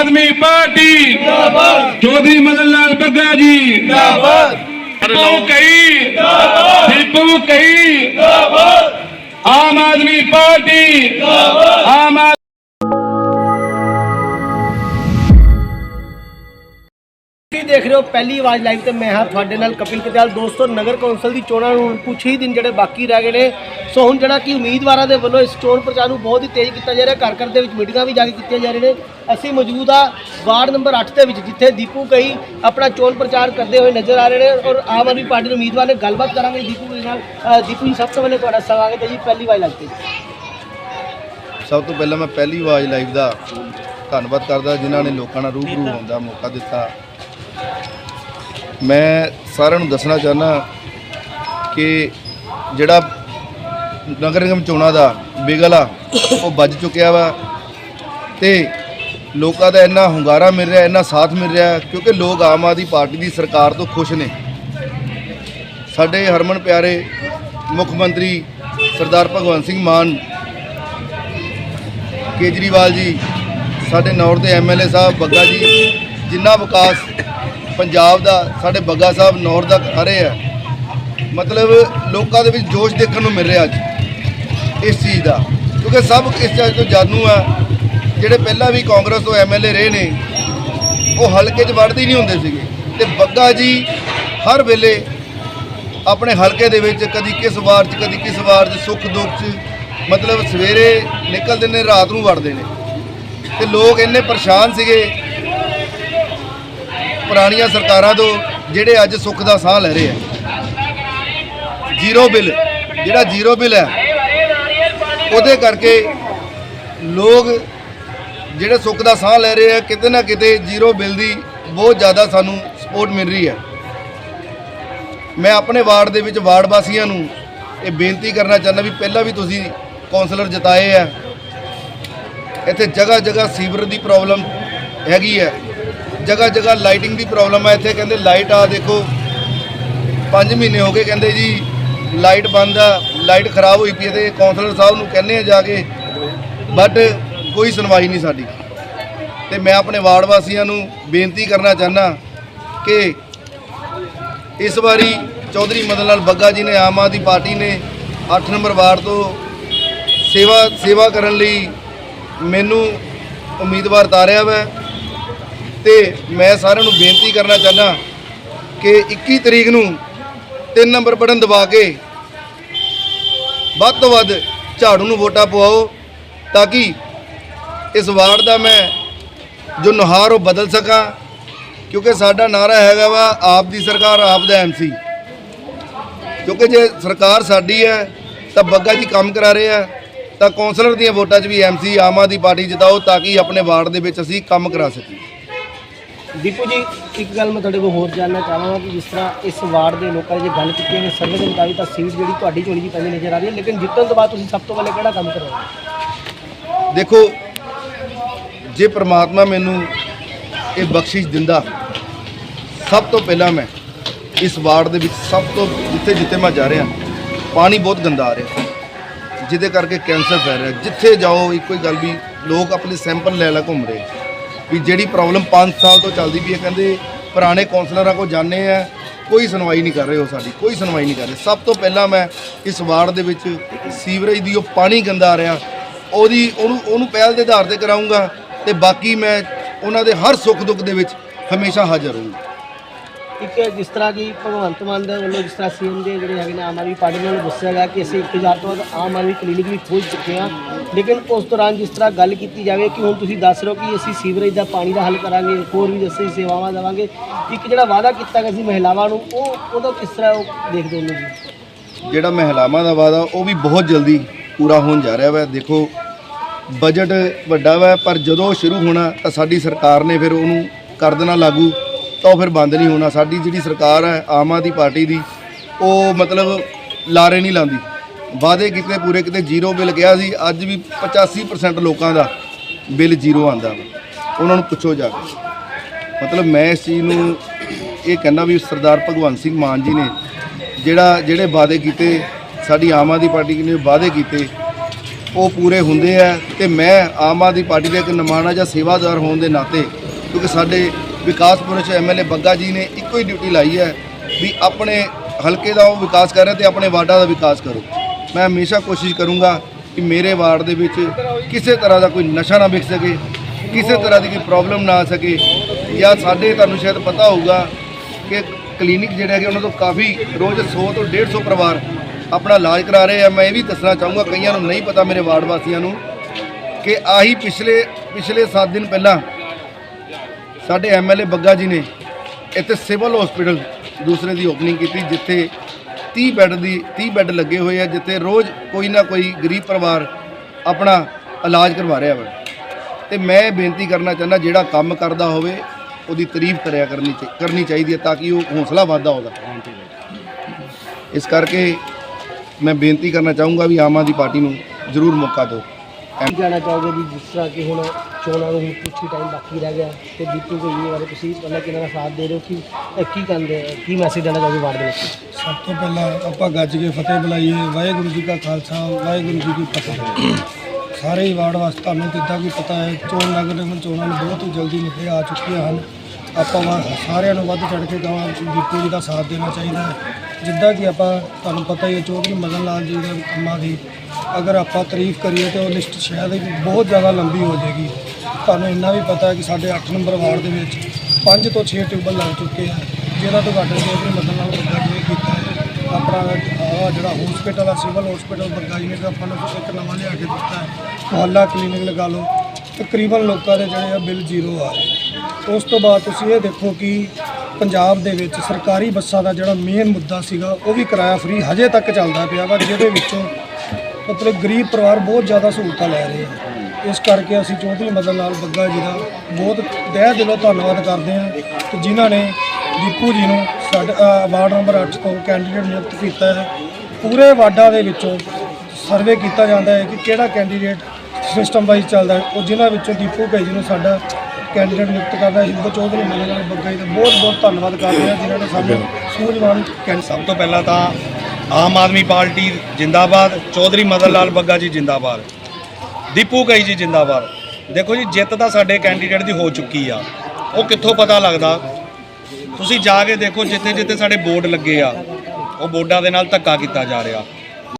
ਆਦਮੀ party. ਜਿੰਦਾਬਾਦ ਚੌਧਰੀ ਮਦਨ ਲਾਲ ਬੱਗਾ ਜੀ। ਜਿੰਦਾਬਾਦ ਦੀਪੂ ਕਈ ਜਿੰਦਾਬਾਦ ਦੀਪੂ ਕਈ ਜਿੰਦਾਬਾਦ ਆਮ ਆਦਮੀ ਪਾਰਟੀ। ਜਿੰਦਾਬਾਦ ਆਮ ਤੁਸੀਂ ਦੇਖ ਰਹੇ ਹੋ ਪਹਿਲੀ ਆਵਾਜ਼ ਲਾਈਵ ਤੇ ਮੈਂ ਹਾਂ ਤੁਹਾਡੇ ਨਾਲ ਕਪਿਲ ਕਤਿਆਲ ਦੋਸਤੋ, ਨਗਰ ਕੌਂਸਲ ਦੀ ਚੋਣਾਂ ਨੂੰ ਹੁਣ ਕੁਛ ਹੀ ਦਿਨ ਜਿਹੜੇ ਬਾਕੀ ਰਹਿ ਗਏ ਨੇ ਸੋ ਹੁਣ ਜਿਹੜਾ ਕਿ ਉਮੀਦਵਾਰਾਂ ਦੇ ਵੱਲੋਂ ਇਸ ਚੋਣ ਪ੍ਰਚਾਰ ਨੂੰ ਬਹੁਤ ਹੀ ਤੇਜ਼ ਕੀਤਾ ਜਾ ਰਿਹਾ ਘਰ ਘਰ ਦੇ ਵਿੱਚ ਮੀਟਿੰਗਾਂ ਵੀ ਜਾ ਕੇ ਕੀਤੀਆਂ ਜਾ ਰਹੀਆਂ ਨੇ। ਅਸੀਂ ਮੌਜੂਦ ਆ ਵਾਰਡ ਨੰਬਰ 8 ਦੇ ਵਿੱਚ ਜਿੱਥੇ ਦੀਪੂ ਕਈ ਆਪਣਾ ਚੋਣ ਪ੍ਰਚਾਰ ਕਰਦੇ ਹੋਏ ਨਜ਼ਰ ਆ ਰਹੇ ਨੇ ਔਰ ਆਮ ਆਦਮੀ ਪਾਰਟੀ ਦੇ ਉਮੀਦਵਾਰ ਨੇ ਗੱਲਬਾਤ ਕਰਾਂਗੇ ਦੀਪੂ ਕਈ ਨਾਲ। ਅ, ਦੀਪੂ ਜੀ ਸਭ ਤੋਂ ਪਹਿਲੇ ਤੁਹਾਡਾ ਸਵਾਗਤ ਹੈ ਜੀ ਪਹਿਲੀ ਆਵਾਜ਼ ਲਾਈਵ ਤੇ। ਸਭ ਤੋਂ ਪਹਿਲਾਂ ਮੈਂ ਪਹਿਲੀ ਆਵਾਜ਼ ਲਾਈਵ ਦਾ ਧੰਨਵਾਦ ਕਰਦਾ ਜਿਨ੍ਹਾਂ ਨੇ ਲੋਕਾਂ ਨਾਲ ਰੂਬਰੂ ਹੋਣ ਦਾ ਮੌਕਾ ਦਿੱਤਾ। ਮੈਂ ਸਾਰਿਆਂ ਨੂੰ ਦੱਸਣਾ ਚਾਹੁੰਦਾ ਕਿ ਜਿਹੜਾ ਨਗਰ ਨਿਗਮ ਚੋਣਾਂ ਦਾ ਬਿਗਲ ਆ ਉਹ ਵੱਜ ਚੁੱਕਿਆ ਵਾ ਤੇ ਲੋਕਾਂ ਦਾ ਇੰਨਾ ਹੁੰਗਾਰਾ ਮਿਲ ਰਿਹਾ, ਇੰਨਾ ਸਾਥ ਮਿਲ ਰਿਹਾ ਕਿਉਂਕਿ ਲੋਕ ਆਮ ਆਦਮੀ ਪਾਰਟੀ ਦੀ ਸਰਕਾਰ ਤੋਂ ਖੁਸ਼ ਨੇ। ਸਾਡੇ ਹਰਮਨ ਪਿਆਰੇ ਮੁੱਖ ਮੰਤਰੀ ਸਰਦਾਰ ਭਗਵੰਤ ਸਿੰਘ ਮਾਨ, ਕੇਜਰੀਵਾਲ ਜੀ, ਸਾਡੇ ਨੌਰ ਦੇ ਐਮਐਲਏ ਸਾਹਿਬ, ਬੱਗਾ ਜੀ, ਜਿੰਨਾ ਵਿਕਾਸ ਪੰਜਾਬ ਦਾ, ਸਾਡੇ ਬੱਗਾ ਸਾਹਿਬ ਨੌਰ ਦਾ ਕਰ ਰਹੇ ਆ। ਮਤਲਬ ਲੋਕਾਂ ਦੇ ਵਿੱਚ ਜੋਸ਼ ਦੇਖਣ ਨੂੰ ਮਿਲ ਰਿਹਾ ਅੱਜ। ਇਸ ਚੀਜ਼ ਦਾ। ਕਿਉਂਕਿ ਸਭ ਇਸ ਚੀਜ਼ ਤੋਂ ਜਾਣੂ ਆ। ਜਿਹੜੇ ਪਹਿਲਾਂ ਵੀ ਕਾਂਗਰਸ ਤੋਂ ਐਮਐਲਏ ਰਹੇ ਨੇ, ਉਹ ਹਲਕੇ 'ਚ ਵੜਦੇ ਨਹੀਂ ਹੁੰਦੇ ਸੀਗੇ। ਤੇ ਬੱਗਾ ਜੀ ਹਰ ਵੇਲੇ ਆਪਣੇ ਹਲਕੇ ਦੇ ਵਿੱਚ ਕਦੀ ਕਿਸ ਵਾਰ 'ਚ, ਕਦੀ ਕਿਸ ਵਾਰ 'ਚ, ਸੁੱਖ ਦੁੱਖ 'ਚ, ਮਤਲਬ ਸਵੇਰੇ ਨਿਕਲਦੇ ਨੇ, ਰਾਤ ਨੂੰ ਵੜਦੇ ਨੇ। ਤੇ ਲੋਕ ਇੰਨੇ ਪਰੇਸ਼ਾਨ ਸੀਗੇ ਪੁਰਾਣੀਆਂ ਸਰਕਾਰਾਂ ਤੋਂ, ਜਿਹੜੇ ਅੱਜ ਸੁੱਖ ਦਾ ਸਾਹ ਲੈ ਰਹੇ ਆ। ਜ਼ੀਰੋ ਬਿੱਲ, ਜਿਹੜਾ ਜ਼ੀਰੋ ਬਿੱਲ ਹੈ ਉਹਦੇ ਕਰਕੇ ਲੋਕ ਜਿਹੜੇ ਸੁੱਖ ਦਾ ਸਾਹ ਲੈ ਰਹੇ ਆ, ਕਿਤੇ ਨਾ ਕਿਤੇ ਜ਼ੀਰੋ ਬਿੱਲ ਦੀ ਬਹੁਤ ਜ਼ਿਆਦਾ ਸਾਨੂੰ ਸਪੋਰਟ ਮਿਲ ਰਹੀ ਹੈ ਮੈਂ ਆਪਣੇ ਵਾਰਡ ਦੇ ਵਿੱਚ ਵਾਰਡ ਵਾਸੀਆਂ ਨੂੰ ਇਹ ਬੇਨਤੀ ਕਰਨਾ ਚਾਹੁੰਦਾ ਵੀ ਪਹਿਲਾਂ ਵੀ ਤੁਸੀਂ ਕੌਂਸਲਰ ਜਿਤਾਏ ਆ। ਇੱਥੇ ਜਗ੍ਹਾ ਜਗ੍ਹਾ ਸੀਵਰ ਦੀ ਪ੍ਰੋਬਲਮ ਹੈਗੀ ਹੈ ਜਗ੍ਹਾ ਜਗ੍ਹਾ ਲਾਈਟਿੰਗ ਦੀ ਪ੍ਰੋਬਲਮ ਹੈ ਇੱਥੇ ਕਹਿੰਦੇ ਲਾਈਟ ਆ ਦੇਖੋ 5 ਮਹੀਨੇ ਹੋ ਗਏ ਕਹਿੰਦੇ ਜੀ ਲਾਈਟ ਬੰਦ ਆ, ਲਾਈਟ ਖਰਾਬ ਹੋਈ ਪਈ ਹੈ ਤੇ ਕੌਂਸਲਰ ਸਾਹਿਬ ਨੂੰ ਕਹਿੰਦੇ ਆ ਜਾ ਕੇ ਬਟ ਕੋਈ ਸੁਣਵਾਈ ਨਹੀਂ ਸਾਡੀ। ਤੇ ਮੈਂ ਆਪਣੇ ਵਾਰਡ ਵਾਸੀਆਂ ਨੂੰ ਬੇਨਤੀ ਕਰਨਾ ਚਾਹੁੰਦਾ ਕਿ ਇਸ ਵਾਰੀ ਚੌਧਰੀ ਮਦਨ ਲਾਲ ਬੱਗਾ ਜੀ ਨੇ ਆਮ ਆਦਮੀ ਪਾਰਟੀ ਨੇ 8 ਨੰਬਰ ਵਾਰਡ ਤੋਂ ਸੇਵਾ ਸੇਵਾ ਕਰਨ ਲਈ ਮੈਨੂੰ ਉਮੀਦਵਾਰ ਤਾਰਿਆ ਵਾ। ਤੇ ਮੈਂ ਸਾਰਿਆਂ ਨੂੰ ਬੇਨਤੀ ਕਰਨਾ ਚਾਹੁੰਦਾ ਕਿ 21 ਤਰੀਕ ਨੂੰ ਤਿੰਨ ਨੰਬਰ ਬਟਨ ਦਬਾ ਕੇ ਵੱਧ ਤੋਂ ਵੱਧ ਝਾੜੂ ਨੂੰ ਵੋਟਾਂ ਪਵਾਓ ਤਾਂ ਕਿ ਇਸ ਵਾਰਡ ਦਾ ਮੈਂ ਜੋ ਨੁਹਾਰ ਉਹ ਬਦਲ ਸਕਾਂ, ਕਿਉਂਕਿ ਸਾਡਾ ਨਾਰਾ ਹੈਗਾ ਵਾ ਆਪ ਦੀ ਸਰਕਾਰ, ਆਪ ਦਾ ਐਮਸੀ ਕਿਉਂਕਿ ਜੇ ਸਰਕਾਰ ਸਾਡੀ ਹੈ, ਤਾਂ ਬੱਗਾ ਜੀ ਕੰਮ ਕਰਾ ਰਹੇ ਆ, ਤਾਂ ਕੌਂਸਲਰ ਦੀਆਂ ਵੋਟਾਂ 'ਚ ਵੀ ਐਮਸੀ ਆਮ ਆਦਮੀ ਪਾਰਟੀ ਜਿਤਾਓ ਤਾਂ ਕਿ ਆਪਣੇ ਵਾਰਡ ਦੇ ਵਿੱਚ ਅਸੀਂ ਕੰਮ ਕਰਾ ਸਕੀਏ। ਦੀਪੂ ਜੀ, ਇੱਕ ਗੱਲ ਮੈਂ ਤੁਹਾਡੇ ਕੋਲ ਹੋਰ ਜਾਣਨਾ ਚਾਹਾਂਗਾ ਕਿ ਜਿਸ ਤਰ੍ਹਾਂ ਇਸ ਵਾਰਡ ਦੇ ਲੋਕਾਂ ਦੀ ਜੇ ਗੱਲ ਕੀਤੀ ਹੈ ਸਰਵੇ ਦੇ ਮੁਤਾਬਿਕ ਤਾਂ ਸੀਟ ਜਿਹੜੀ ਤੁਹਾਡੀ ਝੋਲੀ ਦੀ ਪੈਂਦੀ ਨਜ਼ਰ ਆ ਰਹੀ ਹੈ, ਲੇਕਿਨ ਜਿੱਤਣ ਤੋਂ ਬਾਅਦ ਤੁਸੀਂ ਸਭ ਤੋਂ ਪਹਿਲੇ ਕਿਹੜਾ ਕੰਮ ਕਰੋਗੇ? ਦੇਖੋ, ਜੇ ਪ੍ਰਮਾਤਮਾ ਮੈਨੂੰ ਇਹ ਬਖਸ਼ਿਸ਼ ਦਿੰਦਾ, ਸਭ ਤੋਂ ਪਹਿਲਾਂ ਮੈਂ ਇਸ ਵਾਰਡ ਦੇ ਵਿੱਚ ਸਭ ਤੋਂ ਜਿੱਥੇ ਜਿੱਥੇ ਮੈਂ ਜਾ ਰਿਹਾ, ਪਾਣੀ ਬਹੁਤ ਗੰਦਾ ਆ ਰਿਹਾ, ਜਿਹਦੇ ਕਰਕੇ ਕੈਂਸਰ ਫੈਲ ਰਿਹਾ। ਜਿੱਥੇ ਜਾਓ, ਇੱਕੋ ਹੀ ਗੱਲ ਵੀ, ਲੋਕ ਆਪਣੇ ਸੈਂਪਲ ਲੈ ਲੈ ਘੁੰਮ ਰਹੇ। ਵੀ ਜਿਹੜੀ ਪ੍ਰੋਬਲਮ 5 ਸਾਲ ਤੋਂ ਚੱਲਦੀ ਪਈ ਹੈ, ਕਹਿੰਦੇ ਪੁਰਾਣੇ ਕਾਉਂਸਲਰਾਂ ਕੋਲ ਜਾਂਦੇ ਆ, ਕੋਈ ਸੁਣਵਾਈ ਨਹੀਂ ਕਰ ਰਹੇ ਹੋ ਸਾਡੀ, ਕੋਈ ਸੁਣਵਾਈ ਨਹੀਂ ਕਰ ਰਹੇ। ਸਭ ਤੋਂ ਪਹਿਲਾਂ ਮੈਂ ਇਸ ਵਾਰਡ ਦੇ ਵਿੱਚ ਸੀਵਰੇਜ ਦੀ ਉਹ ਪਾਣੀ ਗੰਦਾ ਆ ਰਿਹਾ, ਉਹਦੀ, ਉਹਨੂੰ ਉਹਨੂੰ ਪਹਿਲ ਦੇ ਆਧਾਰ ਤੇ ਕਰਾਉਂਗਾ ਤੇ ਬਾਕੀ ਮੈਂ ਉਹਨਾਂ ਦੇ ਹਰ ਸੁੱਖ ਦੁੱਖ ਦੇ ਵਿੱਚ ਹਮੇਸ਼ਾ ਹਾਜ਼ਰ ਰਹੂੰਗਾ। ਇੱਕ ਜਿਸ ਤਰ੍ਹਾਂ ਕਿ ਭਗਵੰਤ ਮਾਨ ਦੇ ਵੱਲੋਂ ਜਿਸ ਤਰ੍ਹਾਂ ਸੀਐਮ ਦੇ ਜਿਹੜੇ ਹੈਗੇ ਨੇ ਆਮ ਆਦਮੀ ਪਾਰਟੀ ਨਾਲ ਦੱਸਿਆ ਗਿਆ ਕਿ ਅਸੀਂ 1000 ਤੋਂ ਵੱਧ ਆਮ ਆਦਮੀ ਕਲੀਨਿਕ ਵੀ ਖੋਲ ਚੁੱਕੇ ਹਾਂ। ਲੇਕਿਨ ਉਸ ਦੌਰਾਨ ਜਿਸ ਤਰ੍ਹਾਂ ਗੱਲ ਕੀਤੀ ਜਾਵੇ ਕਿ ਹੁਣ ਤੁਸੀਂ ਦੱਸ ਰਹੇ ਹੋ ਕਿ ਅਸੀਂ ਸੀਵਰੇਜ ਦਾ ਪਾਣੀ ਦਾ ਹੱਲ ਕਰਾਂਗੇ, ਹੋਰ ਵੀ ਅਸੀਂ ਸੇਵਾਵਾਂ ਦੇਵਾਂਗੇ, ਇੱਕ ਜਿਹੜਾ ਵਾਅਦਾ ਕੀਤਾ ਗਿਆ ਸੀ ਮਹਿਲਾਵਾਂ ਨੂੰ, ਉਹ ਉਹਦਾ ਕਿਸ ਤਰ੍ਹਾਂ ਉਹ ਦੇਖਦੇ ਹੋ ਜੀ ਜਿਹੜਾ ਮਹਿਲਾਵਾਂ ਦਾ ਵਾਅਦਾ, ਉਹ ਵੀ ਬਹੁਤ ਜਲਦੀ ਪੂਰਾ ਹੋਣ ਜਾ ਰਿਹਾ ਵਾ। ਦੇਖੋ ਬਜਟ ਵੱਡਾ ਵਾ, ਪਰ ਜਦੋਂ ਸ਼ੁਰੂ ਹੋਣਾ ਤਾਂ ਸਾਡੀ ਸਰਕਾਰ ਨੇ ਫਿਰ ਉਹਨੂੰ ਕਰ ਦੇਣਾ ਲਾਗੂ, ਤਾਂ ਉਹ ਫਿਰ ਬੰਦ ਨਹੀਂ ਹੋਣਾ। ਸਾਡੀ ਜਿਹੜੀ ਸਰਕਾਰ ਹੈ ਆਮ ਆਦਮੀ ਪਾਰਟੀ ਦੀ, ਉਹ ਮਤਲਬ ਲਾਰੇ ਨਹੀਂ ਲਾਉਂਦੀ ਵਾਅਦੇ ਕੀਤੇ ਪੂਰੇ ਕਿਤੇ, ਜ਼ੀਰੋ ਬਿੱਲ ਗਿਆ ਸੀ। ਅੱਜ ਵੀ 85% ਲੋਕਾਂ ਦਾ ਬਿੱਲ ਜ਼ੀਰੋ ਆਂਦਾ ਵਾ। ਉਹਨਾਂ ਨੂੰ ਪੁੱਛੋ ਜਾ ਕੇ। ਮਤਲਬ ਮੈਂ ਇਸ ਚੀਜ਼ ਨੂੰ ਇਹ ਕਹਿੰਦਾ ਵੀ ਸਰਦਾਰ ਭਗਵੰਤ ਸਿੰਘ ਮਾਨ ਜੀ ਨੇ ਜਿਹੜਾ, ਜਿਹੜੇ ਵਾਅਦੇ ਕੀਤੇ, ਸਾਡੀ ਆਮ ਆਦਮੀ ਪਾਰਟੀ ਨੇ ਵਾਅਦੇ ਕੀਤੇ, ਉਹ ਪੂਰੇ ਹੁੰਦੇ ਆ ਤੇ ਮੈਂ ਆਮ ਆਦਮੀ ਪਾਰਟੀ ਦੇ ਇੱਕ ਨਮਾਣਾ ਜਾਂ ਸੇਵਾਦਾਰ ਹੋਣ ਦੇ ਨਾਤੇ, ਕਿਉਂਕਿ ਸਾਡੇ ਵਿਕਾਸ ਪੁਰਸ਼ ਐਮਐਲਏ ਬੱਗਾ ਜੀ ਨੇ ਇੱਕੋ ਹੀ ਡਿਊਟੀ ਲਾਈ ਹੈ ਵੀ ਆਪਣੇ ਹਲਕੇ ਦਾ ਉਹ ਵਿਕਾਸ ਕਰ ਰਹੇ ਤੇ ਆਪਣੇ ਵਾਰਡਾਂ ਦਾ ਵਿਕਾਸ ਕਰੋ। ਮੈਂ ਹਮੇਸ਼ਾ ਕੋਸ਼ਿਸ਼ ਕਰੂੰਗਾ ਕਿ ਮੇਰੇ ਵਾਰਡ ਦੇ ਵਿੱਚ ਕਿਸੇ ਤਰ੍ਹਾਂ ਦਾ ਕੋਈ ਨਸ਼ਾ ਨਾ ਵਿਕ ਸਕੇ, ਕਿਸੇ ਤਰ੍ਹਾਂ ਦੀ ਕੋਈ ਪ੍ਰੋਬਲਮ ਨਾ ਆ ਸਕੇ। ਜਾਂ ਸਾਡੇ, ਤੁਹਾਨੂੰ ਸ਼ਾਇਦ ਪਤਾ ਹੋਊਗਾ ਕਿ ਕਲੀਨਿਕ ਜਿਹੜੇ ਹੈਗੇ, ਉਹਨਾਂ ਤੋਂ ਕਾਫੀ ਰੋਜ਼ 100 ਤੋਂ 150 ਪਰਿਵਾਰ ਆਪਣਾ ਇਲਾਜ ਕਰਾ ਰਹੇ ਆ। ਮੈਂ ਇਹ ਵੀ ਦੱਸਣਾ ਚਾਹੂੰਗਾ, ਕਈਆਂ ਨੂੰ ਨਹੀਂ ਪਤਾ ਮੇਰੇ ਵਾਰਡ ਵਾਸੀਆਂ ਨੂੰ, ਕਿ ਆਹੀ ਪਿਛਲੇ ਪਿਛਲੇ 7 ਦਿਨ ਪਹਿਲਾਂ ਸਾਡੇ ਐਮਐਲਏ ਬੱਗਾ ਜੀ ਨੇ ਇੱਥੇ ਸਿਵਲ ਹਸਪੀਟਲ ਦੂਸਰੇ ਦੀ ਓਪਨਿੰਗ ਕੀਤੀ, ਜਿੱਥੇ 30 ਬੈੱਡ ਦੀ 30 ਬੈੱਡ ਲੱਗੇ ਹੋਏ ਆ, ਜਿੱਥੇ ਰੋਜ਼ ਕੋਈ ਨਾ ਕੋਈ ਗਰੀਬ ਪਰਿਵਾਰ ਆਪਣਾ ਇਲਾਜ ਕਰਵਾ ਰਿਹਾ ਵਾ। ਤੇ ਮੈਂ ਬੇਨਤੀ ਕਰਨਾ ਚਾਹੁੰਦਾ, ਜਿਹੜਾ ਕੰਮ ਕਰਦਾ ਹੋਵੇ, ਉਹਦੀ ਤਾਰੀਫ ਕਰਿਆ ਕਰਨੀ ਚਾਹੀ- ਕਰਨੀ ਚਾਹੀਦੀ ਹੈ ਤਾਂ ਕਿ ਉਹ ਹੌਸਲਾ ਵਧਦਾ ਉਹਦਾ। ਇਸ ਕਰਕੇ ਮੈਂ ਬੇਨਤੀ ਕਰਨਾ ਚਾਹੂੰਗਾ ਵੀ ਆਮ ਆਦਮੀ ਪਾਰਟੀ ਨੂੰ ਜ਼ਰੂਰ ਮੌਕਾ ਦਿਓ। ਕੀ ਕਹਿਣਾ ਚਾਹੋਗੇ ਵੀ ਜਿਸ ਤਰ੍ਹਾਂ ਕਿ ਹੁਣ ਚੋਣਾਂ ਨੂੰ ਹੁਣ ਕੁਛ ਹੀ ਟਾਈਮ ਬਾਕੀ ਰਹਿ ਗਿਆ ਤੇ ਦੀਪੂ ਗੋਗੀ ਬਾਰੇ ਤੁਸੀਂ ਪਹਿਲਾਂ ਕਿਹਨਾਂ ਦਾ ਸਾਥ ਦੇ ਰਹੇ ਹੋ? ਕਿ ਇਹ ਕੀ ਕਹਿੰਦੇ, ਕੀ ਮੈਸੇਜ ਦੇਣਾ ਚਾਹੋਗੇ ਵਾਰਡ ਦੇ ਵਿੱਚ? ਸਭ ਤੋਂ ਪਹਿਲਾਂ ਆਪਾਂ ਗੱਜ ਕੇ ਫਤਿਹ ਬੁਲਾਈਏ, ਵਾਹਿਗੁਰੂ ਜੀ ਕਾ ਖਾਲਸਾ, ਵਾਹਿਗੁਰੂ ਜੀ ਕੀ ਫਤਿਹ। ਸਾਰੇ ਹੀ ਵਾਰਡ ਵਾਸਤੇ ਤੁਹਾਨੂੰ ਕਿੱਦਾਂ ਕੀ ਪਤਾ ਹੈ, ਚੋਣ ਨਗਰ ਨਿਗਮ ਚੋਣਾਂ ਨੂੰ ਬਹੁਤ ਹੀ ਜਲਦੀ ਨਿਕਲੇ ਆ ਚੁੱਕੀਆਂ ਹਨ। ਆਪਾਂ ਵਾ- ਸਾਰਿਆਂ ਨੂੰ ਵੱਧ ਚੜ੍ਹ ਕੇ ਕਹਾਂ ਦੀਪੂ ਜੀ ਦਾ ਸਾਥ ਦੇਣਾ ਚਾਹੀਦਾ ਹੈ। ਜਿੱਦਾਂ ਕਿ ਆਪਾਂ, ਤੁਹਾਨੂੰ ਪਤਾ ਹੀ ਹੈ, ਚੌਧਰੀ ਮਦਨ ਲਾਲ ਜੀ ਦੇ ਕੰਮਾਂ ਦੀ ਅਗਰ ਆਪਾਂ ਤਾਰੀਫ ਕਰੀਏ ਤਾਂ ਉਹ ਲਿਸਟ ਸ਼ਾਇਦ ਹੀ ਬਹੁਤ ਜ਼ਿਆਦਾ ਲੰਬੀ ਹੋ ਜਾਏਗੀ। ਤੁਹਾਨੂੰ ਇੰਨਾ ਵੀ ਪਤਾ ਕਿ ਸਾਡੇ 8 ਨੰਬਰ ਵਾਰਡ ਦੇ ਵਿੱਚ 5 ਤੋਂ 6 ਟਿਊਬਲ ਲੱਗ ਚੁੱਕੇ ਆ, ਜਿਹਦਾ ਉਦਘਾਟਨ ਚੌਧਰੀ ਮਦਨ ਲਾਲ ਬੱਗਾ ਜੀ ਨੇ ਕੀਤਾ ਹੈ। ਆਪਣਾ ਜਿਹੜਾ ਹਸਪੀਟਲ ਆ ਸਿਵਲ ਹਸਪੀਟਲ ਬੱਗਾ ਨੇ ਤਾਂ ਆਪਾਂ ਨੂੰ ਇੱਕ ਨਵਾਂ ਲਿਆ ਕੇ ਦਿੱਤਾ ਹੈ। ਮੁਹੱਲਾ ਕਲੀਨਿਕ ਲਗਾ ਲਓ। ਤਕਰੀਬਨ ਲੋਕਾਂ ਦੇ ਜਿਹੜੇ ਆ ਬਿੱਲ ਜ਼ੀਰੋ ਆ ਰਹੇ ਉਸ ਤੋਂ ਬਾਅਦ ਤੁਸੀਂ ਇਹ ਦੇਖੋ ਕਿ ਪੰਜਾਬ ਦੇ ਵਿੱਚ ਸਰਕਾਰੀ ਬੱਸਾਂ ਦਾ ਜਿਹੜਾ ਮੇਨ ਮੁੱਦਾ ਸੀਗਾ, ਉਹ ਵੀ ਕਿਰਾਇਆ ਫ੍ਰੀ ਹਜੇ ਤੱਕ ਚੱਲਦਾ ਪਿਆ ਵਾ, ਜਿਹਦੇ ਵਿੱਚੋਂ ਮਤਲਬ ਗਰੀਬ ਪਰਿਵਾਰ ਬਹੁਤ ਜ਼ਿਆਦਾ ਸਹੂਲਤਾਂ ਲੈ ਰਹੇ ਆ। ਇਸ ਕਰਕੇ ਅਸੀਂ ਚੌਧਰੀ ਮਦਨ ਲਾਲ ਬੱਗਾ ਜੀ ਦਾ ਬਹੁਤ ਦਹਿ ਦਿਲੋਂ ਧੰਨਵਾਦ ਕਰਦੇ ਹਾਂ ਕਿ ਜਿਨ੍ਹਾਂ ਨੇ ਦੀਪੂ ਜੀ ਨੂੰ ਸਾਡੇ ਵਾਰਡ ਨੰਬਰ 8 ਤੋਂ ਕੈਂਡੀਡੇਟ ਨਿਯੁਕਤ ਕੀਤਾ ਹੈ। ਪੂਰੇ ਵਾਰਡਾਂ ਦੇ ਵਿੱਚੋਂ ਸਰਵੇ ਕੀਤਾ ਜਾਂਦਾ ਹੈ ਕਿ ਕਿਹੜਾ ਕੈਂਡੀਡੇਟ ਸਿਸਟਮ ਵਾਈਜ਼ ਚੱਲਦਾ ਹੈ। ਉਹ ਜਿਨ੍ਹਾਂ ਵਿੱਚੋਂ ਦੀਪੂ ਭਾਈ ਜੀ ਨੂੰ ਸਾਡਾ ਕੈਂਡੀਡੇਟ ਨਿਯੁਕਤ ਕਰਦਾ ਹੈ। ਹਿੰਦੂ ਚੌਧਰੀ ਮਦਨ ਲਾਲ ਬੱਗਾ ਜੀ ਦਾ ਬਹੁਤ ਬਹੁਤ ਧੰਨਵਾਦ ਕਰਦੇ ਹਾਂ ਜਿਨ੍ਹਾਂ ਨੇ ਸਾਨੂੰ ਸੂਝਵਾਨ ਕੈਂਡੀਡੇਟ ਸਭ ਤੋਂ ਪਹਿਲਾਂ ਤਾਂ ਆਮ ਆਦਮੀ ਪਾਰਟੀ ਜਿੰਦਾਬਾਦ, ਚੌਧਰੀ ਮਦਨ ਲਾਲ ਬੱਗਾ ਜੀ ਜਿੰਦਾਬਾਦ, ਦੀਪੂ ਕਈ ਜੀ ਜਿੰਦਾਬਾਦ। ਦੇਖੋ ਜੀ, ਜਿੱਤ ਤਾਂ ਸਾਡੇ ਕੈਂਡੀਡੇਟ ਦੀ ਹੋ ਚੁੱਕੀ ਆ। ਉਹ ਕਿੱਥੋਂ ਪਤਾ ਲੱਗਦਾ? ਤੁਸੀਂ ਜਾ ਕੇ ਦੇਖੋ ਜਿੱਥੇ ਜਿੱਥੇ ਸਾਡੇ ਬੋਰਡ ਲੱਗੇ ਆ, ਉਹ ਬੋਰਡਾਂ ਦੇ ਨਾਲ ਧੱਕਾ ਕੀਤਾ ਜਾ ਰਿਹਾ।